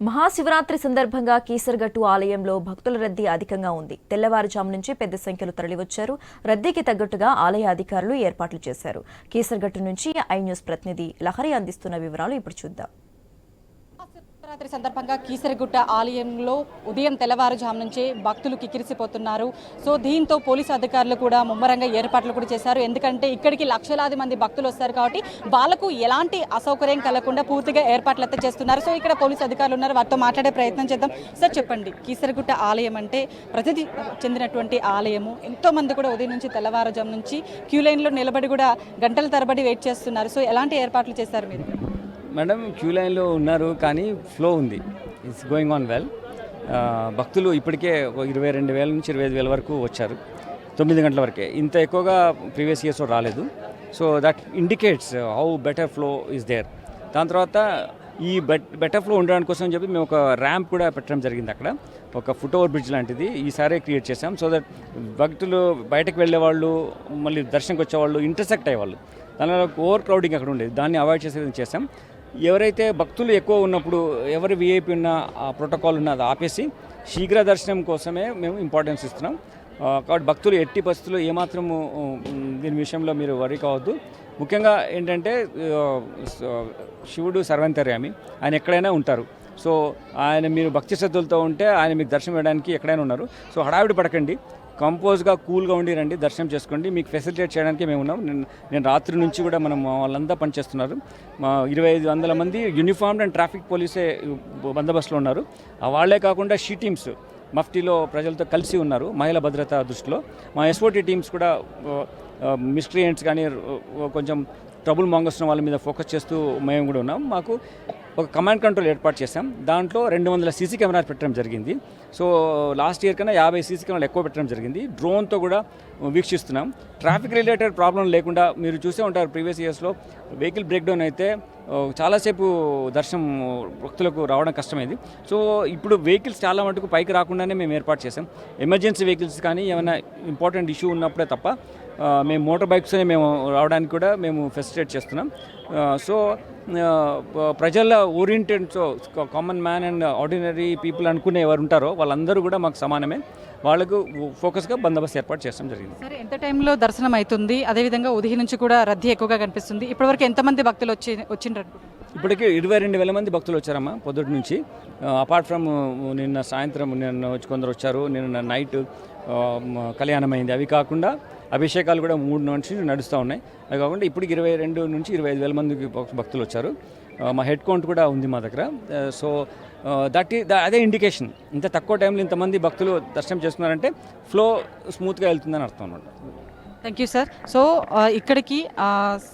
మహాశివరాత్రి సందర్భంగా కీసరగట్టు ఆలయంలో భక్తుల రద్దీ అధికంగా ఉంది. తెల్లవారుజాము నుంచి పెద్ద సంఖ్యలో తరలివచ్చారు. రద్దీకి తగ్గట్టుగా ఆలయ అధికారులు ఏర్పాట్లు చేశారు. కీసరగట్టు నుంచి ఐ న్యూస్ ప్రతినిధి లహరి అందిస్తున్న వివరాలు ఇప్పుడు చూద్దాం. శివరాత్రి సందర్భంగా కీసరగుట్ట ఆలయంలో ఉదయం తెల్లవారుజాము నుంచే భక్తులు కిక్కిరిసిపోతున్నారు. సో దీంతో పోలీసు అధికారులు కూడా ముమ్మరంగా ఏర్పాట్లు కూడా చేశారు. ఎందుకంటే ఇక్కడికి లక్షలాది మంది భక్తులు వస్తారు కాబట్టి వాళ్ళకు ఎలాంటి అసౌకర్యం కలగకుండా పూర్తిగా ఏర్పాట్లు అయితే చేస్తున్నారు. సో ఇక్కడ పోలీసు అధికారులు ఉన్నారు. వారితో మాట్లాడే ప్రయత్నం చేద్దాం. సార్ చెప్పండి. కీసరగుట్ట ఆలయం అంటే ప్రసిద్ధి చెందినటువంటి ఆలయము. ఎంతో మంది కూడా ఉదయం నుంచి తెల్లవారుజాము నుంచి క్యూ లైన్లో నిలబడి కూడా గంటల తరబడి వెయిట్ చేస్తున్నారు. సో ఎలాంటి ఏర్పాట్లు చేశారు మీరు? మేడం క్యూ లైన్లో ఉన్నారు కానీ ఫ్లో ఉంది. ఇట్స్ గోయింగ్ ఆన్ వెల్ భక్తులు ఇప్పటికే ఇరవై రెండు వేల నుంచి ఇరవై ఐదు వేల వరకు వచ్చారు. తొమ్మిది గంటల వరకే. ఇంత ఎక్కువగా ప్రీవియస్ ఇయర్స్లో రాలేదు. So that indicates how better flow is there దాని తర్వాత ఈ బెట్ బెటర్ ఫ్లో ఉండడానికి కోసం చెప్పి మేము ఒక ర్యాంప్ కూడా పెట్టడం జరిగింది అక్కడ. ఒక ఫుట్ ఓవర్ బ్రిడ్జ్ లాంటిది. ఈసారే క్రియేట్ చేసాం సో దట్ భక్తులు బయటకు వెళ్ళే వాళ్ళు మళ్ళీ దర్శనంకి వచ్చేవాళ్ళు ఇంటర్సెక్ట్ అయ్యేవాళ్ళు. దానివల్ల ఓవర్ క్రౌడింగ్ అక్కడ ఉండేది. దాన్ని అవాయిడ్ చేసే విధంగా చేసాం ఎవరైతే భక్తులు ఎక్కువ ఉన్నప్పుడు ఎవరి విఐపి ఉన్న ప్రోటోకాల్ ఉన్న అది ఆపేసి శీఘ్ర దర్శనం కోసమే మేము ఇంపార్టెన్స్ ఇస్తున్నాం. కాబట్టి భక్తులు ఎట్టి పరిస్థితుల్లో ఏమాత్రము దీని విషయంలో మీరు వరి కావద్దు. ముఖ్యంగా ఏంటంటే శివుడు సర్వంతర్యామి. ఆయన ఎక్కడైనా ఉంటారు. సో ఆయన మీరు భక్తి శ్రద్ధలతో ఉంటే ఆయన మీకు దర్శనం ఇవ్వడానికి ఎక్కడైనా ఉన్నారు. సో హడావిడి పడకండి. కంపోజ్గా కూల్గా ఉండి రండి దర్శనం చేసుకోండి. మీకు ఫెసిలిటేట్ చేయడానికి మేము ఉన్నాం. నేను నేను రాత్రి నుంచి కూడా మనం వాళ్ళంతా పనిచేస్తున్నారు. మా ఇరవై ఐదు వందల మంది యూనిఫామ్డ్ అండ్ ట్రాఫిక్ పోలీసే బందోబస్తులో ఉన్నారు. ఆ వాళ్ళే కాకుండా షీ టీమ్స్ మఫ్టీలో ప్రజలతో కలిసి ఉన్నారు మహిళా భద్రత దృష్టిలో. మా ఎస్ఓటీ టీమ్స్ కూడా మిస్ట్రియంట్స్ కానీ కొంచెం ట్రబుల్ మాంగర్స్ వాళ్ళ మీద ఫోకస్ చేస్తూ మేము కూడా ఉన్నాం. మాకు ఒక కమాండ్ కంట్రోల్ ఏర్పాటు చేశాం. దాంట్లో రెండు వందల సీసీ కెమెరాలు పెట్టడం జరిగింది. సో లాస్ట్ ఇయర్ కన్నా యాభై సీసీ కెమెరాలు ఎక్కువ పెట్టడం జరిగింది. డ్రోన్తో కూడా వీక్షిస్తున్నాం. ట్రాఫిక్ రిలేటెడ్ ప్రాబ్లం లేకుండా మీరు చూసే ఉంటారు ప్రీవియస్ ఇయర్స్లో వెహికల్ బ్రేక్డౌన్ అయితే చాలాసేపు దర్శనం భక్తులకు రావడం కష్టమైంది. సో ఇప్పుడు వెహికల్స్ చాలా మటుకు పైకి రాకుండానే మేము ఏర్పాటు చేసాం ఎమర్జెన్సీ వెహికల్స్ కానీ ఏమైనా ఇంపార్టెంట్ ఇష్యూ ఉన్నప్పుడే తప్ప మేము మోటార్ బైక్స్ మేము రావడానికి కూడా మేము ఫెసిలిటేట్ చేస్తున్నాం. సో ప్రజల oriented so common man and ordinary people అనుకునే ఎవరు ఉంటారో వాళ్ళందరూ కూడా మాకు సమానమే. వాళ్ళకు ఫోకస్గా బందోబస్తు ఏర్పాటు చేయడం జరిగింది. సరే ఎంత టైంలో దర్శనం అవుతుంది? అదేవిధంగా ఉదయం నుంచి కూడా రద్దీ ఎక్కువగా కనిపిస్తుంది. ఇప్పటివరకు ఎంతమంది భక్తులు వచ్చి వచ్చిండ్రు? ఇప్పటికి ఇరవై రెండు వేల మంది భక్తులు వచ్చారమ్మా పొద్దుటి నుంచి. అపార్ట్ ఫ్రమ్ నిన్న సాయంత్రం నిన్న కొందరు వచ్చారు. నిన్న నైట్ కళ్యాణం అయింది అవి కాకుండా అభిషేకాలు కూడా మూడు నుంచి నడుస్తూ ఉన్నాయి. అవి కాకుండా ఇప్పటికి ఇరవై రెండు నుంచి ఇరవై ఐదు వేల మందికి భక్తులు వచ్చారు. మా హెడ్ కౌంట్ కూడా ఉంది మా దగ్గర. సో దట్ ఈ అదే ఇండికేషన్ ఇంత తక్కువ టైంలో ఇంతమంది భక్తులు దర్శనం చేస్తున్నారంటే ఫ్లో స్మూత్గా వెళ్తుందని అర్థం అనమాట థ్యాంక్ యూ సార్ సో ఇక్కడికి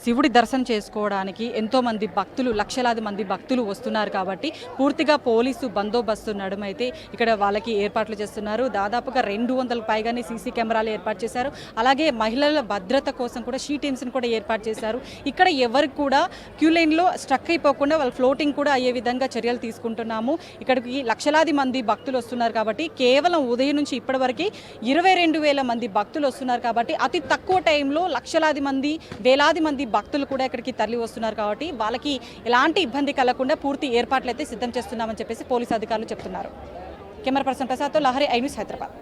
శివుడి దర్శనం చేసుకోవడానికి ఎంతోమంది భక్తులు లక్షలాది మంది భక్తులు వస్తున్నారు కాబట్టి పూర్తిగా పోలీసు బందోబస్తు నడుమైతే ఇక్కడ వాళ్ళకి ఏర్పాట్లు చేస్తున్నారు. దాదాపుగా రెండు వందల పైగానే సీసీ కెమెరాలు ఏర్పాటు చేశారు. అలాగే మహిళల భద్రత కోసం కూడా షీ టీమ్స్ని కూడా ఏర్పాటు చేశారు. ఇక్కడ ఎవరికి కూడా క్యూ లైన్లో స్ట్రక్ అయిపోకుండా వాళ్ళు ఫ్లోటింగ్ కూడా అయ్యే విధంగా చర్యలు తీసుకుంటున్నాము. ఇక్కడికి లక్షలాది మంది భక్తులు వస్తున్నారు కాబట్టి కేవలం ఉదయం నుంచి ఇప్పటివరకు ఇరవై రెండు వేల మంది భక్తులు వస్తున్నారు కాబట్టి అతి తక్కువ తక్కువ టైంలో లక్షలాది మంది వేలాది మంది భక్తులు కూడా ఇక్కడికి తరలి వస్తున్నారు కాబట్టి వాళ్ళకి ఎలాంటి ఇబ్బంది కలగకుండా పూర్తి ఏర్పాట్లు అయితే సిద్ధం చేస్తున్నామని చెప్పేసి పోలీసు అధికారులు చెప్తున్నారు. కెమెరా పర్సన్ ప్రసాద్తో లహరి ఐ న్యూస్ హైదరాబాద్.